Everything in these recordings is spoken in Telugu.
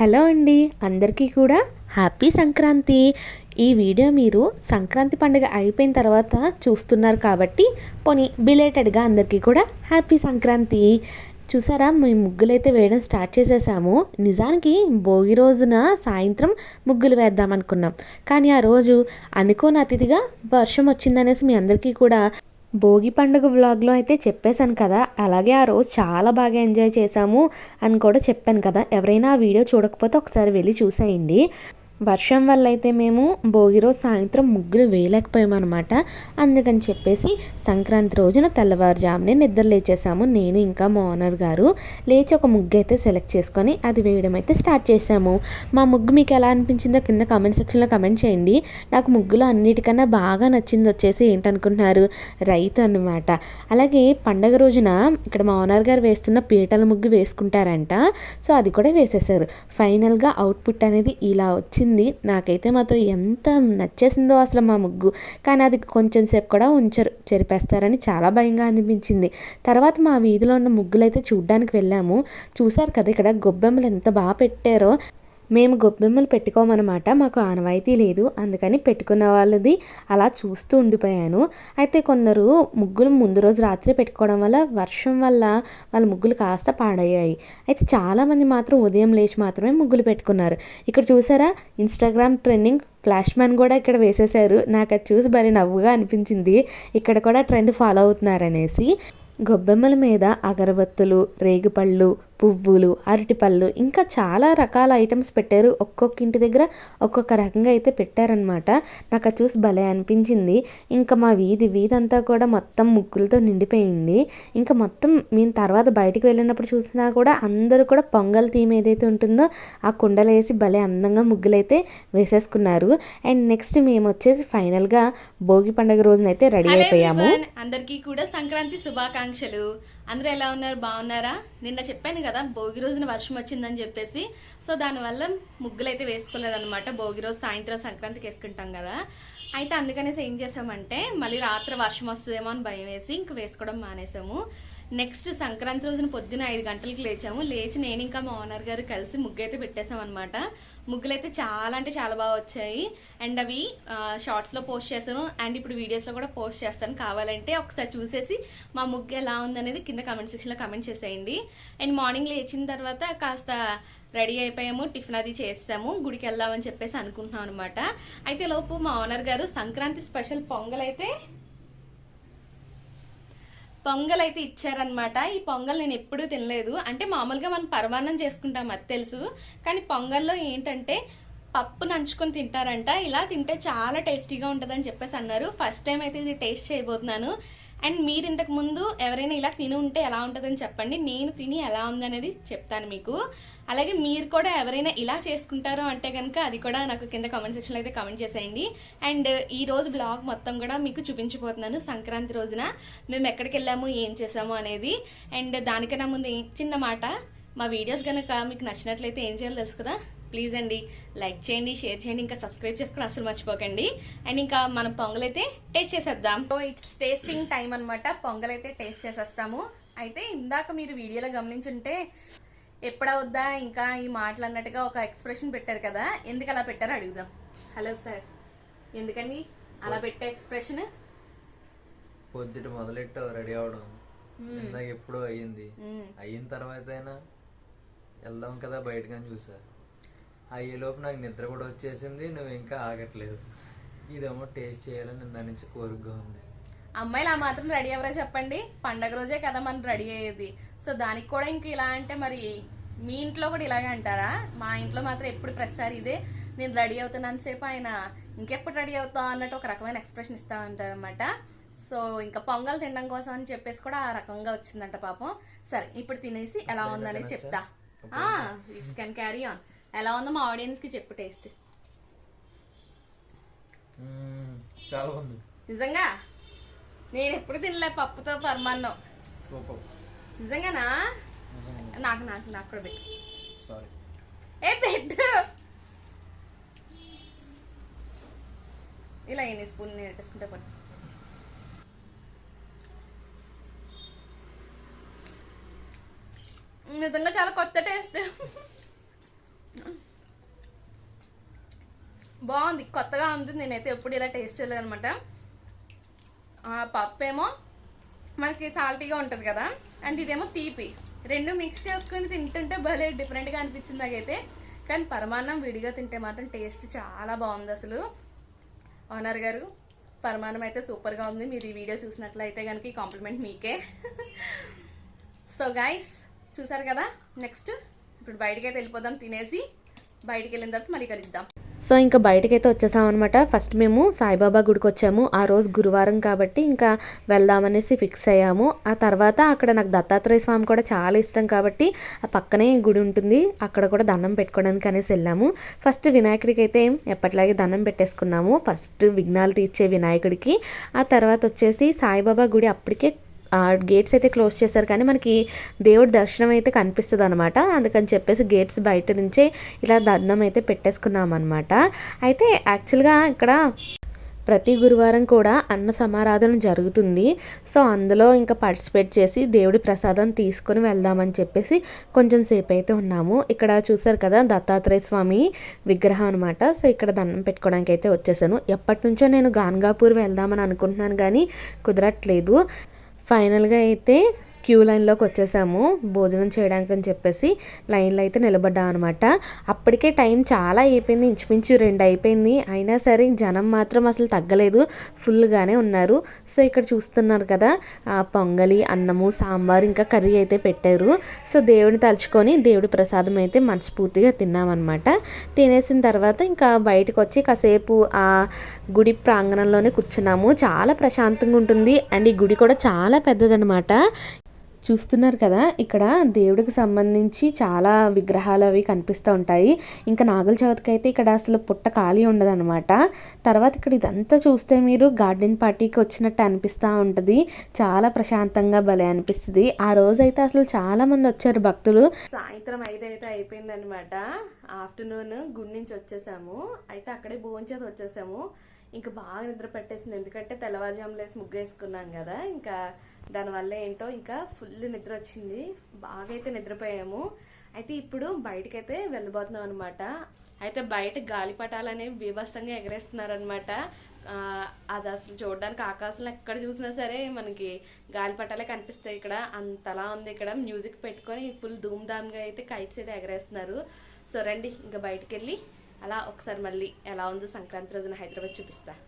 హలో అండి అందరికీ కూడా హ్యాపీ సంక్రాంతి. ఈ వీడియో మీరు సంక్రాంతి పండుగ అయిపోయిన తర్వాత చూస్తున్నారు కాబట్టి పోనీ బిలేటెడ్గా అందరికీ కూడా హ్యాపీ సంక్రాంతి. చూసారా మేము ముగ్గులైతే వేయడం స్టార్ట్ చేసేసాము. నిజానికి భోగి రోజున సాయంత్రం ముగ్గులు వేద్దాం అనుకున్నాం కానీ ఆ రోజు అనుకోని అతిథిగా వర్షం వచ్చిందనేసి మీ అందరికీ కూడా భోగి పండుగ వ్లాగ్లో అయితే చెప్పేశాను కదా అలాగే ఆ రోజు చాలా బాగా ఎంజాయ్ చేశాము అని కూడా చెప్పాను కదా. ఎవరైనా ఆ వీడియో చూడకపోతే ఒకసారి వెళ్ళి చూసేయండి. వర్షం వల్ల అయితే మేము భోగి రోజు సాయంత్రం ముగ్గులు వేయలేకపోయామన్నమాట. అందుకని చెప్పేసి సంక్రాంతి రోజున తెల్లవారుజామునే నిద్ర లేచేసాము నేను ఇంకా మా ఓనర్ గారు లేచి ఒక ముగ్గు అయితే సెలెక్ట్ చేసుకొని అది వేయడం అయితే స్టార్ట్ చేసాము మా ముగ్గు మీకు ఎలా అనిపించిందో కింద కామెంట్ సెక్షన్లో కమెంట్ చేయండి. నాకు ముగ్గులో అన్నిటికన్నా బాగా నచ్చింది వచ్చేసి ఏంటనుకుంటున్నారు? రైతు అన్నమాట. అలాగే పండగ రోజున ఇక్కడ మా ఓనర్ గారు వేస్తున్న పీటల ముగ్గు వేసుకుంటారంట. సో అది కూడా వేసేసారు ఫైనల్గా అవుట్పుట్ అనేది ఇలా వచ్చింది. నాకైతే మాత్రం ఎంత నచ్చేసిందో అసలు మా ముగ్గు. కానీ అది కొంచెం సేపు కూడా ఉంచరు. చెరిపేస్తారని చాలా భయంగా అనిపించింది. తర్వాత మా వీధిలో ఉన్న ముగ్గులైతే చూడ్డానికి వెళ్ళాము. చూసారు కదా ఇక్కడ గొబ్బెమ్మలు ఎంత బాగా పెట్టారో. మేము గొబ్బెమ్మలు పెట్టుకోమన్నమాట. మాకు ఆనవాయితీ లేదు. అందుకని పెట్టుకున్న వాళ్ళది అలా చూస్తూ ఉండిపోయాను. అయితే కొందరు ముగ్గులు ముందు రోజు రాత్రి పెట్టుకోవడం వల్ల వర్షం వల్ల వాళ్ళ ముగ్గులు కాస్త పాడయ్యాయి. అయితే చాలామంది మాత్రం ఉదయం లేచి మాత్రమే ముగ్గులు పెట్టుకున్నారు. ఇక్కడ చూసారా? ఇన్స్టాగ్రామ్ ట్రెండింగ్ ఫ్లాష్ మ్యాన్ కూడా ఇక్కడ వేసేసారు నాకు అది చూసి భలే నవ్వుగా అనిపించింది. ఇక్కడ కూడా ట్రెండ్ ఫాలో అవుతున్నారనేసి. గొబ్బెమ్మల మీద అగరబత్తులు రేగిపళ్ళు పువ్వులు అరటిపళ్ళు ఇంకా చాలా రకాల ఐటమ్స్ పెట్టారు. ఒక్కొక్క ఇంటి దగ్గర ఒక్కొక్క రకంగా అయితే పెట్టారనమాట నాకు అది చూసి భలే అనిపించింది. ఇంకా మా వీధి వీధి అంతా కూడా మొత్తం ముగ్గులతో నిండిపోయింది. ఇంకా మొత్తం మేము తర్వాత బయటికి వెళ్ళినప్పుడు చూసినా కూడా అందరూ కూడా పొంగల్ థీమ్ ఏదైతే ఉంటుందో ఆ కుండలు వేసి భలే అందంగా ముగ్గులైతే వేసేసుకున్నారు. అండ్ నెక్స్ట్ మేము వచ్చేసి ఫైనల్గా భోగి పండుగ రోజునైతే రెడీ అయిపోయాము. అందరికీ కూడా సంక్రాంతి శుభాకాంక్షలు. అందరూ ఎలా ఉన్నారు? బాగున్నారా? నిన్న చెప్పాను కదా భోగి రోజున వర్షం వచ్చిందని చెప్పేసి. సో దానివల్ల ముగ్గులు అయితే వేసుకోలేదన్నమాట భోగి రోజు సాయంత్రం సంక్రాంతికి వేసుకుంటాం కదా. అయితే అందుకనేసి ఏం చేసామంటే మళ్ళీ రాత్రి వర్షం వస్తుందేమో అని భయం వేసి ఇంక వేసుకోవడం మానేసాము. నెక్స్ట్ సంక్రాంతి రోజున పొద్దున ఐదు గంటలకు లేచాము. లేచి నేను ఇంకా మా ఓనర్ గారు కలిసి ముగ్గు అయితే పెట్టేసాం అనమాట ముగ్గులు అయితే చాలా అంటే చాలా బాగా వచ్చాయి. అండ్ అవి షార్ట్స్లో పోస్ట్ చేశాను. అండ్ ఇప్పుడు వీడియోస్లో కూడా పోస్ట్ చేస్తాను. కావాలంటే ఒకసారి చూసేసి మా ముగ్గు ఎలా ఉందనేది కింద కమెంట్ సెక్షన్లో కమెంట్ చేసేయండి. అండ్ మార్నింగ్ లేచిన తర్వాత కాస్త రెడీ అయిపోయాము. టిఫిన్ అది చేసాము గుడికి వెళ్దామని చెప్పేసి అనుకుంటున్నాం అనమాట అయితే లోపు మా ఓనర్ గారు సంక్రాంతి స్పెషల్ పొంగల్ అయితే పొంగల్ అయితే ఇచ్చారనమాట ఈ పొంగల్ నేను ఎప్పుడూ తినలేదు. అంటే మామూలుగా మనం పరమాన్నం చేసుకుంటాం అది తెలుసు. కానీ పొంగల్లో ఏంటంటే పప్పు నంచుకొని తింటారంట. ఇలా తింటే చాలా టేస్టీగా ఉంటుందని చెప్పేసి అన్నారు. ఫస్ట్ టైం అయితే ఇది టేస్ట్ చేయబోతున్నాను. అండ్ మీరు ఇంతకు ముందు ఎవరైనా ఇలా తిని ఉంటే ఎలా ఉంటుందని చెప్పండి. నేను తిని ఎలా ఉందనేది చెప్తాను మీకు. అలాగే మీరు కూడా ఎవరైనా ఇలా చేసుకుంటారో అంటే కనుక అది కూడా నాకు కింద కామెంట్ సెక్షన్లో అయితే కామెంట్ చేసేయండి. అండ్ ఈ రోజు బ్లాగ్ మొత్తం కూడా మీకు చూపించిపోతున్నాను సంక్రాంతి రోజున. మేము ఎక్కడికి వెళ్ళాము ఏం చేసాము అనేది. అండ్ దానికన్నా ముందు చిన్న మాట మా వీడియోస్ కనుక మీకు నచ్చినట్లయితే ఏం చేయాలో తెలుసు కదా? ప్లీజ్ అండి లైక్ చేయండి షేర్ చేయండి ఇంకా సబ్స్క్రైబ్ చేసుకుని అసలు మర్చిపోకండి. అండ్ ఇంకా మనం పొంగల్ అయితే టేస్ట్ చేసేద్దాం. సో ఇట్స్ టేస్టింగ్ టైం అన్నమాట. పొంగల్ అయితే టేస్ట్ చేసేస్తాము. అయితే ఇందాక మీరు వీడియోలో గమనించుంటే ఎప్పుడవుద్దా ఇంకా ఈ మాటలు అన్నట్టుగా ఒక ఎక్స్ప్రెషన్ పెట్టారు కదా. ఎందుకు అలా పెట్టారో అడుగుదాం. Hello sir. ఎందుకండి? అలా పెట్టే ఎక్స్ప్రెషన్? పొద్దుట మొదలెట్టావు రెడీ అవడం ఇందాక ఎప్పుడో అయ్యింది. అయిన తర్వాత అయినా వెళ్దాం కదా బయటకని చూసా. అయ్యేలోపు నాకు నిద్ర కూడా వచ్చేసింది నువ్వు ఇంకా ఆగట్లేదు. ఇదేమో టేస్ట్ చేయాలని దాని నుంచి కోరికగా ఉంది. అమ్మాయిలు ఆ మాత్రం రెడీ ఎవరో చెప్పండి. పండగ రోజే కదా మనం రెడీ అయ్యేది. సో దానికి కూడా ఇంక ఇలా అంటే మరి మీ ఇంట్లో కూడా ఇలాగే అంటారా? మా ఇంట్లో మాత్రం ఎప్పుడు ప్రతిసారి ఇదే. నేను రెడీ అవుతున్నాను సేపు ఆయన ఇంకెప్పుడు రెడీ అవుతావు అన్నట్టు ఒక రకమైన ఎక్స్ప్రెషన్ ఇస్తా ఉంటారు అనమాట సో ఇంకా పొంగల్ తినడం కోసం అని చెప్పేసి కూడా ఆ రకంగా వచ్చిందంట పాపం. సరే ఇప్పుడు తినేసి ఎలా ఉందనేది చెప్తా. యూ కెన్ క్యారీ ఆన్ ఎలా ఉందో మా ఆడియన్స్కి చెప్పు టేస్ట్ చాలా నిజంగా? నేను ఎప్పుడు తినలే పప్పుతో పరమాన్నం. సూపర్. నిజంగానా? నాకు నాకు నాకు కూడా పెట్టు. సారీ. ఏ పెట్టు. ఇలా ఎన్ని స్పూన్ నేను పెట్టేసుకుంటే పోనీ. నిజంగా చాలా కొత్త టేస్ట్. బాగుంది కొత్తగా ఉంది. నేనైతే ఎప్పుడు ఇలా టేస్ట్ చేయలేదు అనమాట పప్పు ఏమో మనకి సాల్టీగా ఉంటుంది కదా. అండ్ ఇదేమో తీపి. రెండు మిక్స్ చేసుకొని తింటుంటే భలే డిఫరెంట్గా అనిపించింది నాకైతే. కానీ పరమాన్నం విడిగా తింటే మాత్రం టేస్ట్ చాలా బాగుంది అసలు. ఓనర్ గారు పరమాన్నం అయితే సూపర్గా ఉంది. మీరు ఈ వీడియో చూసినట్లయితే కనుక ఈ కాంప్లిమెంట్ మీకే. సో గైస్ చూసారు కదా? నెక్స్ట్ ఇప్పుడు బయటకైతే వెళ్ళిపోదాం తినేసి. బయటికి వెళ్ళిన తర్వాత మళ్ళీ కలుద్దాం. సో ఇంకా బయటకైతే వచ్చేసామన్నమాట. అనమాట ఫస్ట్ మేము సాయిబాబా గుడికి వచ్చాము. ఆ రోజు గురువారం కాబట్టి ఇంకా వెళ్దామనేసి ఫిక్స్ అయ్యాము. ఆ తర్వాత అక్కడ నాకు దత్తాత్రేయ స్వామి కూడా చాలా ఇష్టం కాబట్టి ఆ పక్కనే గుడి ఉంటుంది. అక్కడ కూడా దండం పెట్టుకోవడానికి అనేసి వెళ్ళాము. ఫస్ట్ వినాయకుడికి అయితే ఎప్పటిలాగే దండం పెట్టేసుకున్నాము. ఫస్ట్ విఘ్నాలు తీర్చే వినాయకుడికి. ఆ తర్వాత వచ్చేసి సాయిబాబా గుడి అప్పటికే గేట్స్ అయితే క్లోజ్ చేశారు. కానీ మనకి దేవుడి దర్శనం అయితే కనిపిస్తుంది అనమాట అందుకని చెప్పేసి గేట్స్ బయట నుంచే ఇలా దండం అయితే పెట్టేసుకున్నాం అనమాట అయితే యాక్చువల్గా ఇక్కడ ప్రతి గురువారం కూడా అన్న సమారాధన జరుగుతుంది. సో అందులో ఇంకా పార్టిసిపేట్ చేసి దేవుడి ప్రసాదం తీసుకొని వెళ్దామని చెప్పేసి కొంచెం సేపు అయితే ఉన్నాము. ఇక్కడ చూసారు కదా దత్తాత్రేయ స్వామి విగ్రహం అనమాట సో ఇక్కడ దండం పెట్టుకోవడానికి అయితే వచ్చేసాను. ఎప్పటి నుంచో నేను గాన్గాపూర్ వెళ్దామని అనుకుంటున్నాను కానీ కుదరట్లేదు. ఫైనల్గా అయితే క్యూ లైన్లోకి వచ్చేసాము. భోజనం చేయడానికి అని చెప్పేసి లైన్లో అయితే నిలబడ్డాం అనమాట అప్పటికే టైం చాలా అయిపోయింది. ఇంచుమించు రెండు అయిపోయింది. అయినా సరే జనం మాత్రం అసలు తగ్గలేదు. ఫుల్గానే ఉన్నారు. సో ఇక్కడ చూస్తున్నారు కదా పొంగలి అన్నము సాంబార్ ఇంకా కర్రీ అయితే పెట్టారు. సో దేవుడిని తలుచుకొని దేవుడి ప్రసాదం అయితే మనస్ఫూర్తిగా తిన్నామన్నమాట. తినేసిన తర్వాత ఇంకా బయటకు వచ్చి కాసేపు ఆ గుడి ప్రాంగణంలోనే కూర్చున్నాము. చాలా ప్రశాంతంగా ఉంటుంది. అండ్ ఈ గుడి కూడా చాలా పెద్దదనమాట చూస్తున్నారు కదా ఇక్కడ దేవుడికి సంబంధించి చాలా విగ్రహాలు అవి కనిపిస్తూ ఉంటాయి. ఇంకా నాగుల చవితికి అయితే ఇక్కడ అసలు పుట్ట ఖాళీ ఉండదనమాట తర్వాత ఇక్కడ ఇదంతా చూస్తే మీరు గార్డెన్ పార్టీకి వచ్చినట్టు అనిపిస్తూ ఉంటుంది. చాలా ప్రశాంతంగా భలే అనిపిస్తుంది. ఆ రోజైతే అసలు చాలామంది వచ్చారు భక్తులు. సాయంత్రం ఐదు అయితే అయిపోయింది అనమాట ఆఫ్టర్నూన్ గుడి నుంచి వచ్చేసాము. అయితే అక్కడే భోంచేది వచ్చేసాము. ఇంకా బాగా నిద్ర పెట్టేసింది. ఎందుకంటే తెల్లవారుజాములు వేసి ముగ్గు వేసుకున్నాం కదా. ఇంకా దానివల్ల ఏంటో ఇంకా ఫుల్ నిద్ర వచ్చింది. బాగా అయితే నిద్రపోయాము. అయితే ఇప్పుడు బయటకైతే వెళ్ళబోతున్నాం అనమాట అయితే బయట గాలిపటాలు అనేవి బీభత్సంగా ఎగరేస్తున్నారనమాట అది అసలు చూడడానికి ఆకాశంలో ఎక్కడ చూసినా సరే మనకి గాలిపటాలే కనిపిస్తాయి ఇక్కడ. అంతలా ఉంది ఇక్కడ. మ్యూజిక్ పెట్టుకొని ఫుల్ ధూమ్ ధామ్గా అయితే కైట్స్ అయితే ఎగరేస్తున్నారు. సో రండి ఇంకా బయటికి వెళ్ళి అలా ఒకసారి మళ్ళీ ఎలా ఉందో సంక్రాంతి రోజున హైదరాబాద్ చూపిస్తాను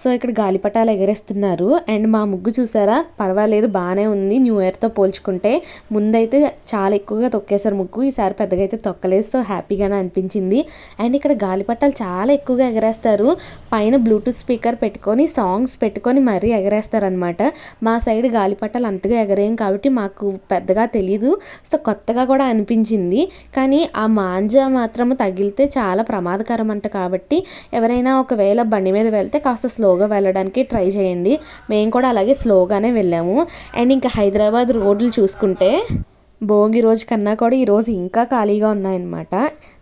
సో ఇక్కడ గాలిపటాలు ఎగరేస్తున్నారు. అండ్ మా ముగ్గు చూసారా? పర్వాలేదు బాగానే ఉంది. న్యూ ఇయర్తో పోల్చుకుంటే ముందైతే చాలా ఎక్కువగా తొక్కేశారు ముగ్గు. ఈసారి పెద్దగా అయితే తొక్కలేదు. సో హ్యాపీగానే అనిపించింది. అండ్ ఇక్కడ గాలిపటాలు చాలా ఎక్కువగా ఎగరేస్తారు. పైన బ్లూటూత్ స్పీకర్ పెట్టుకొని సాంగ్స్ పెట్టుకొని మరీ ఎగరేస్తారనమాట మా సైడ్ గాలిపటాలు అంతగా ఎగరేయం కాబట్టి మాకు పెద్దగా తెలియదు సో కొత్తగా కూడా అనిపించింది. కానీ ఆ మాంజా మాత్రం తగిలితే చాలా ప్రమాదకరం అంట కాబట్టి ఎవరైనా ఒకవేళ బండి మీద వెళ్తే కాస్త స్లోగా వెళ్ళడానికి ట్రై చేయండి. మేము కూడా అలాగే స్లోగానే వెళ్ళాము. అండ్ ఇంకా హైదరాబాద్ రోడ్లు చూసుకుంటే భోగి రోజు కన్నా కూడా ఈరోజు ఇంకా ఖాళీగా ఉన్నాయన్నమాట.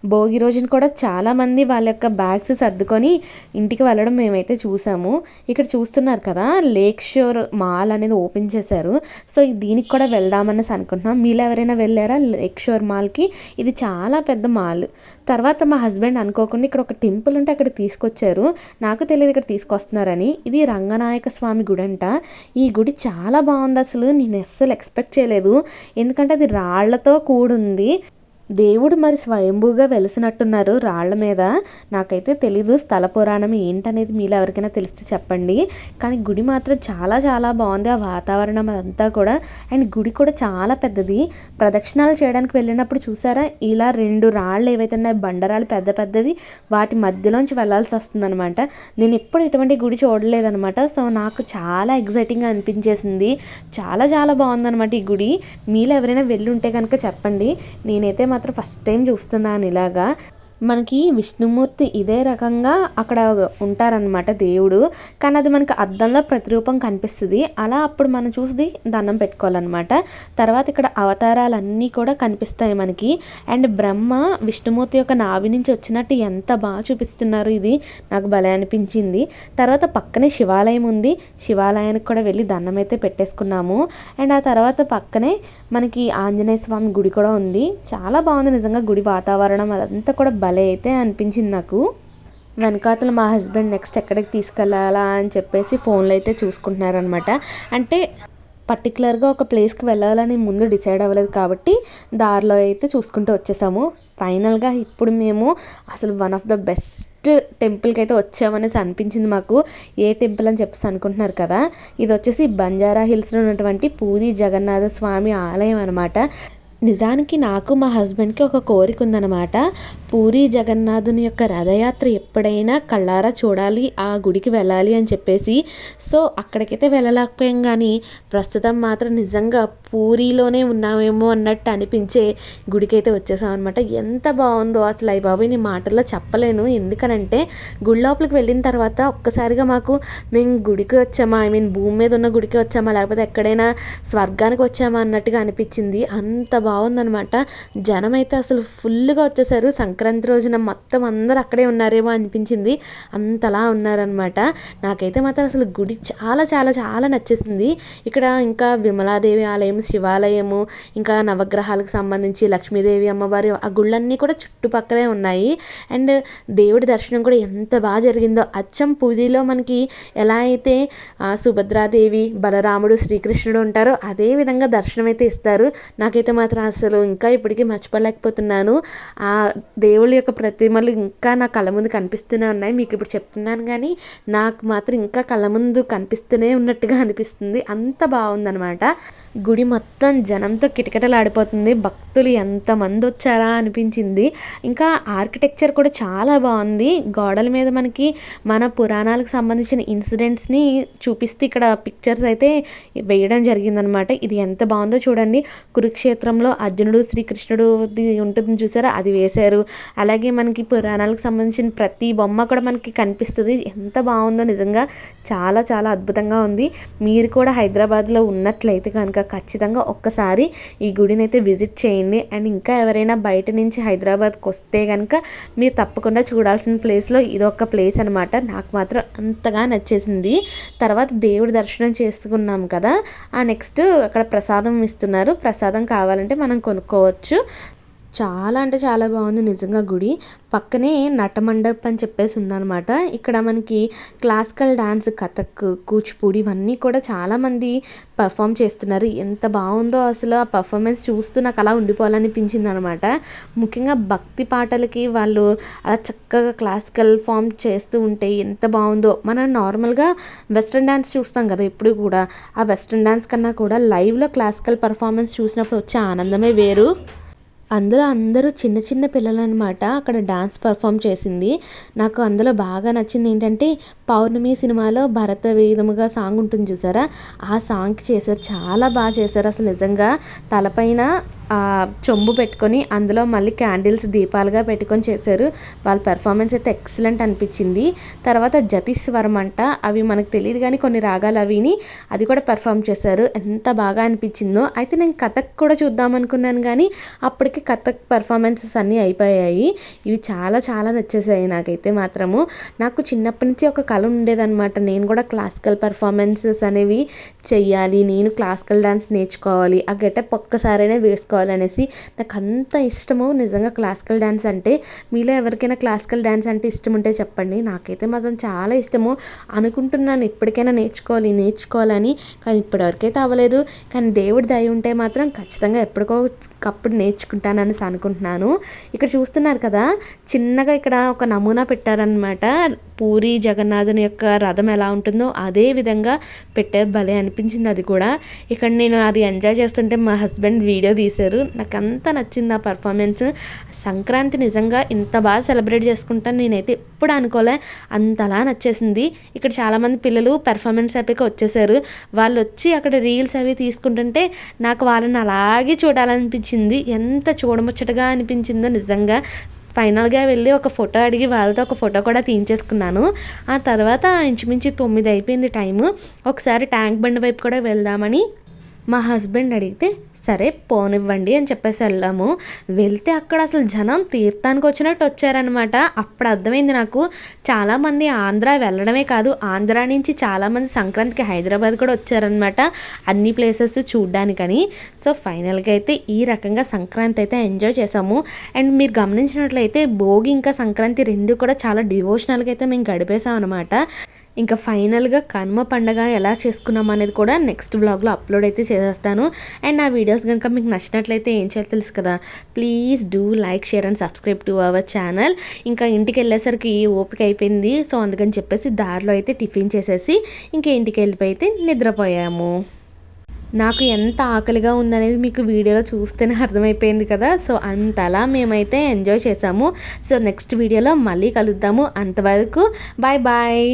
భోగి రోజున కూడా చాలామంది వాళ్ళ యొక్క బ్యాగ్స్ సర్దుకొని ఇంటికి వెళ్ళడం మేమైతే చూసాము. ఇక్కడ చూస్తున్నారు కదా లేక్ షోర్ మాల్ అనేది ఓపెన్ చేశారు. సో దీనికి కూడా వెళ్దామనేసి అనుకుంటున్నాం. మీరు ఎవరైనా వెళ్ళారా లేక్ షోర్ మాల్కి? ఇది చాలా పెద్ద మాల్. తర్వాత మా హస్బెండ్ అనుకోకుండా ఇక్కడ ఒక టెంపుల్ ఉంటే అక్కడ తీసుకొచ్చారు. నాకు తెలియదు ఇక్కడ తీసుకొస్తున్నారని. ఇది రంగనాయక స్వామి గుడి అంట. ఈ గుడి చాలా బాగుంది అసలు. నేను అస్సలు ఎక్స్పెక్ట్ చేయలేదు. ఎందుకంటే అది రాళ్ళతో కూడుంది. దేవుడు మరి స్వయంభూగా వెలిసినట్టున్నారు రాళ్ళ మీద. నాకైతే తెలీదు స్థల పురాణం ఏంటనేది మీలో ఎవరికైనా తెలిస్తే చెప్పండి. కానీ గుడి మాత్రం చాలా చాలా బాగుంది. ఆ వాతావరణం అంతా కూడా. అండ్ గుడి కూడా చాలా పెద్దది. ప్రదక్షిణాలు చేయడానికి వెళ్ళినప్పుడు చూసారా? ఇలా రెండు రాళ్ళు ఏవైతే ఉన్నాయో బండరాలు పెద్ద పెద్దది వాటి మధ్యలోంచి వెళ్ళాల్సి వస్తుందనమాట నేను ఎప్పుడు ఇటువంటి గుడి చూడలేదనమాట సో నాకు చాలా ఎగ్జైటింగ్గా అనిపించేసింది. చాలా చాలా బాగుందనమాట ఈ గుడి. మీలో ఎవరైనా వెళ్ళి ఉంటే కనుక చెప్పండి. నేనైతే మాత్రం ఫస్ట్ టైం చూస్తున్నాను ఇలాగా. మనకి విష్ణుమూర్తి ఇదే రకంగా అక్కడ ఉంటారనమాట దేవుడు. కానీ అది మనకి అద్దంలో ప్రతిరూపం కనిపిస్తుంది. అలా అప్పుడు మనం చూసి దండం పెట్టుకోవాలన్నమాట. తర్వాత ఇక్కడ అవతారాలన్నీ కూడా కనిపిస్తాయి మనకి. అండ్ బ్రహ్మ విష్ణుమూర్తి యొక్క నావి నుంచి వచ్చినట్టు ఎంత బాగా చూపిస్తున్నారు ఇది. నాకు భలే అనిపించింది. తర్వాత పక్కనే శివాలయం ఉంది. శివాలయానికి కూడా వెళ్ళి దండం అయితే పెట్టేసుకున్నాము. అండ్ ఆ తర్వాత పక్కనే మనకి ఆంజనేయ స్వామి గుడి కూడా ఉంది. చాలా బాగుంది నిజంగా గుడి వాతావరణం అదంతా కూడా భలే అయితే అనిపించింది నాకు. వెనకాతల మా హస్బెండ్ నెక్స్ట్ ఎక్కడికి తీసుకెళ్ళాలా అని చెప్పేసి ఫోన్లో అయితే చూసుకుంటున్నారనమాట అంటే పర్టికులర్గా ఒక ప్లేస్కి వెళ్ళాలని ముందు డిసైడ్ అవ్వలేదు కాబట్టి దారిలో అయితే చూసుకుంటూ వచ్చేసాము. ఫైనల్గా ఇప్పుడు మేము అసలు వన్ ఆఫ్ ద బెస్ట్ టెంపుల్కి అయితే వచ్చామనేసి అనిపించింది మాకు. ఏ టెంపుల్ అని చెప్పేసి అనుకుంటున్నారు కదా? ఇది వచ్చేసి బంజారా హిల్స్లో ఉన్నటువంటి పూరి జగన్నాథ స్వామి ఆలయం అనమాట నిజానికి నాకు మా హస్బెండ్కి ఒక కోరిక ఉందన్నమాట. పూరి జగన్నాథుని యొక్క రథయాత్ర ఎప్పుడైనా కళ్ళారా చూడాలి ఆ గుడికి వెళ్ళాలి అని చెప్పేసి. సో అక్కడికైతే వెళ్ళలేకపోయాం కానీ ప్రస్తుతం మాత్రం నిజంగా పూరిలోనే ఉన్నామేమో అన్నట్టు అనిపించే గుడికైతే అయితే వచ్చేసాం అనమాట ఎంత బాగుందో అసలు అయ్యి బాబు నేను మాటల్లో చెప్పలేను. ఎందుకనంటే గుడి లోపలికి వెళ్ళిన తర్వాత ఒక్కసారిగా మాకు మేము గుడికి వచ్చామా ఐ మీన్ భూమి మీద ఉన్న గుడికి వచ్చామా లేకపోతే ఎక్కడైనా స్వర్గానికి వచ్చామా అన్నట్టుగా అనిపించింది. అంత బాగుందనమాట జనం అయితే అసలు ఫుల్గా వచ్చేసారు. సంక్రాంతి రోజున మొత్తం అందరూ అక్కడే ఉన్నారేమో అనిపించింది. అంతలా ఉన్నారనమాట నాకైతే మాత్రం అసలు గుడి చాలా చాలా చాలా నచ్చేసింది. ఇక్కడ ఇంకా విమలాదేవి ఆలయం శివాలయము ఇంకా నవగ్రహాలకు సంబంధించి లక్ష్మీదేవి అమ్మవారి ఆ గుళ్ళన్నీ కూడా చుట్టుపక్కలే ఉన్నాయి. అండ్ దేవుడి దర్శనం కూడా ఎంత బాగా జరిగిందో. అచ్చం పూరిలో మనకి ఎలా అయితే సుభద్రాదేవి బలరాముడు శ్రీకృష్ణుడు ఉంటారో అదే విధంగా దర్శనం అయితే ఇస్తారు. నాకైతే మాత్రం అసలు ఇంకా ఇప్పటికీ మర్చిపోలేకపోతున్నాను. ఆ దేవుళ్ళ యొక్క ప్రతిమలు ఇంకా నా కళ్ళ ముందు కనిపిస్తూనే ఉన్నాయి. మీకు ఇప్పుడు చెప్తున్నాను కానీ నాకు మాత్రం ఇంకా కళ్ళ ముందు కనిపిస్తూనే ఉన్నట్టుగా అనిపిస్తుంది. అంత బాగుందనమాట గుడి మొత్తం జనంతో కిటకిటలాడిపోతుంది. భక్తులు ఎంతమంది వచ్చారా అనిపించింది. ఇంకా ఆర్కిటెక్చర్ కూడా చాలా బాగుంది. గోడల మీద మనకి మన పురాణాలకు సంబంధించిన ఇన్సిడెంట్స్ని చూపిస్తే ఇక్కడ పిక్చర్స్ అయితే వేయడం జరిగిందనమాట ఇది ఎంత బాగుందో చూడండి. కురుక్షేత్రంలో అర్జునుడు శ్రీకృష్ణుడు ఉంటుంది చూసారా? అది వేశారు. అలాగే మనకి పురాణాలకు సంబంధించిన ప్రతి బొమ్మ కూడా మనకి కనిపిస్తుంది. ఎంత బాగుందో నిజంగా చాలా చాలా అద్భుతంగా ఉంది. మీరు కూడా హైదరాబాద్లో ఉన్నట్లయితే కనుక ఖచ్చితంగా ఒక్కసారి ఈ గుడిని అయితే విజిట్ చేయండి. అండ్ ఇంకా ఎవరైనా బయట నుంచి హైదరాబాద్కి వస్తే కనుక మీరు తప్పకుండా చూడాల్సిన ప్లేస్లో ఇదొక ప్లేస్ అనమాట నాకు మాత్రం అంతగా నచ్చేసింది. తర్వాత దేవుడి దర్శనం చేసుకున్నాం కదా. ఆ నెక్స్ట్ అక్కడ ప్రసాదం ఇస్తున్నారు. ప్రసాదం కావాలంటే మనం కొనుక్కోవచ్చు. చాలా అంటే చాలా బాగుంది నిజంగా గుడి. పక్కనే నటమండప్ అని చెప్పేసి ఉందనమాట ఇక్కడ మనకి క్లాసికల్ డాన్స్ కథక్ కూచిపూడి ఇవన్నీ కూడా చాలామంది పర్ఫామ్ చేస్తున్నారు. ఎంత బాగుందో అసలు ఆ పర్ఫార్మెన్స్ చూస్తూ నాకు అలా ఉండిపోవాలనిపించింది అనమాట ముఖ్యంగా భక్తి పాటలకి వాళ్ళు అలా చక్కగా క్లాసికల్ ఫామ్ చేస్తూ ఉంటే ఎంత బాగుందో. మనం నార్మల్గా వెస్ట్రన్ డ్యాన్స్ చూస్తాం కదా ఎప్పుడు కూడా. ఆ వెస్ట్రన్ డ్యాన్స్ కన్నా కూడా లైవ్లో క్లాసికల్ పర్ఫార్మెన్స్ చూసినప్పుడు వచ్చే ఆనందమే వేరు. అందులో అందరూ చిన్న చిన్న పిల్లలనమాట అక్కడ డాన్స్ పర్ఫామ్ చేసింది. నాకు అందులో బాగా నచ్చింది ఏంటంటే పౌర్ణమి సినిమాలో భరత వేదముగా సాంగ్ ఉంటుంది చూసారా? ఆ సాంగ్కి చేశారు చాలా బాగా చేశారు అసలు నిజంగా. తలపైన చెంబు పెట్టుకొని అందులో మళ్ళీ క్యాండిల్స్ దీపాలుగా పెట్టుకొని చేశారు. వాళ్ళ పెర్ఫార్మెన్స్ అయితే ఎక్సలెంట్ అనిపించింది. తర్వాత జతిస్వరం అంట అవి మనకు తెలియదు కానీ కొన్ని రాగాలు అవిని అది కూడా పెర్ఫామ్ చేశారు. ఎంత బాగా అనిపించిందో. అయితే నేను కథక్ కూడా చూద్దాం అనుకున్నాను కానీ అప్పటికి కథక్ పెర్ఫార్మెన్సెస్ అన్నీ అయిపోయాయి. ఇవి చాలా చాలా నచ్చేసాయి నాకైతే మాత్రము. నాకు చిన్నప్పటి నుంచి ఒక కళ ఉండేదన్నమాట. నేను కూడా క్లాసికల్ పెర్ఫార్మెన్సెస్ అనేవి చెయ్యాలి. నేను క్లాసికల్ డాన్స్ నేర్చుకోవాలి. ఆ గెటప్ ఒక్కసారైనా వేసుకోవాలనేసి నాకు అంత ఇష్టము నిజంగా క్లాసికల్ డ్యాన్స్ అంటే. మీలో ఎవరికైనా క్లాసికల్ డ్యాన్స్ అంటే ఇష్టం ఉంటే చెప్పండి. నాకైతే మాత్రం చాలా ఇష్టము. అనుకుంటున్నాను ఇప్పటికైనా నేర్చుకోవాలి నేర్చుకోవాలని. కానీ ఇప్పటివరకైతే అవ్వలేదు. కానీ దేవుడి దయ ఉంటే మాత్రం ఖచ్చితంగా ఎప్పటికో ఒకప్పుడు నేర్చుకుంటానని అనుకుంటున్నాను. ఇక్కడ చూస్తున్నారు కదా చిన్నగా ఇక్కడ ఒక నమూనా పెట్టారనమాట పూరి జగన్నాథుని యొక్క రథం ఎలా ఉంటుందో అదే విధంగా పెట్టే భలే అనిపించింది అది కూడా. ఇక్కడ నేను అది ఎంజాయ్ చేస్తుంటే మా హస్బెండ్ వీడియో తీశారు. నాకు అంత నచ్చింది ఆ పర్ఫార్మెన్స్ సంక్రాంతి నిజంగా ఇంత బాగా సెలబ్రేట్ చేసుకుంటాను నేనైతే ఎప్పుడు అనుకోలే. అంతలా నచ్చేసింది. ఇక్కడ చాలామంది పిల్లలు పెర్ఫార్మెన్స్ అయిపోయాక వచ్చేసారు. వాళ్ళు వచ్చి అక్కడ రీల్స్ అవి తీసుకుంటుంటే నాకు వాళ్ళని అలాగే చూడాలనిపించింది. ఎంత చూడముచ్చటగా అనిపించిందో నిజంగా. ఫైనల్గా వెళ్ళి ఒక ఫోటో అడిగి వాళ్ళతో ఒక ఫోటో కూడా తీయించేసుకున్నాను. ఆ తర్వాత ఇంచుమించు తొమ్మిది అయిపోయింది టైము. ఒకసారి ట్యాంక్ బండి వైపు కూడా వెళ్దామని మా హస్బెండ్ అడిగితే సరే పోనివ్వండి అని చెప్పేసి వెళ్ళాము. వెళ్తే అక్కడ అసలు జనం తీర్థానికి వచ్చినట్టు వచ్చారనమాట అప్పుడు అర్థమైంది నాకు చాలామంది ఆంధ్ర వెళ్ళడమే కాదు ఆంధ్ర నుంచి చాలామంది సంక్రాంతికి హైదరాబాద్ కూడా వచ్చారనమాట అన్ని ప్లేసెస్ చూడ్డానికని. సో ఫైనల్గా అయితే ఈ రకంగా సంక్రాంతి అయితే ఎంజాయ్ చేసాము అండ్ మీరు గమనించినట్లయితే భోగి ఇంకా సంక్రాంతి రెండు కూడా చాలా డివోషనల్గా అయితే మేము గడిపేసాం అనమాట ఇంకా ఫైనల్గా కనుమ పండగ ఎలా చేసుకున్నాం అనేది కూడా నెక్స్ట్ బ్లాగ్లో అప్లోడ్ అయితే చేసేస్తాను. అండ్ ఆ వీడియోస్ కనుక మీకు నచ్చినట్లయితే ఏం చేయాలి తెలుసు కదా please do like share and subscribe to our channel. ఇంకా ఇంటికి వెళ్ళేసరికి ఓపిక అయిపోయింది సో అందుకని చెప్పేసి దారిలో అయితే టిఫిన్ చేసేసి ఇంకా ఇంటికి వెళ్ళిపోయి అయితే నిద్రపోయాము. నాకు ఎంత ఆకలిగా ఉందనేది మీకు వీడియోలో చూస్తేనే అర్థమైపోయింది కదా సో అంతలా మేమైతే ఎంజాయ్ చేసాము. సో నెక్స్ట్ వీడియోలో మళ్ళీ కలుద్దాము. అంతవరకు బాయ్ బాయ్.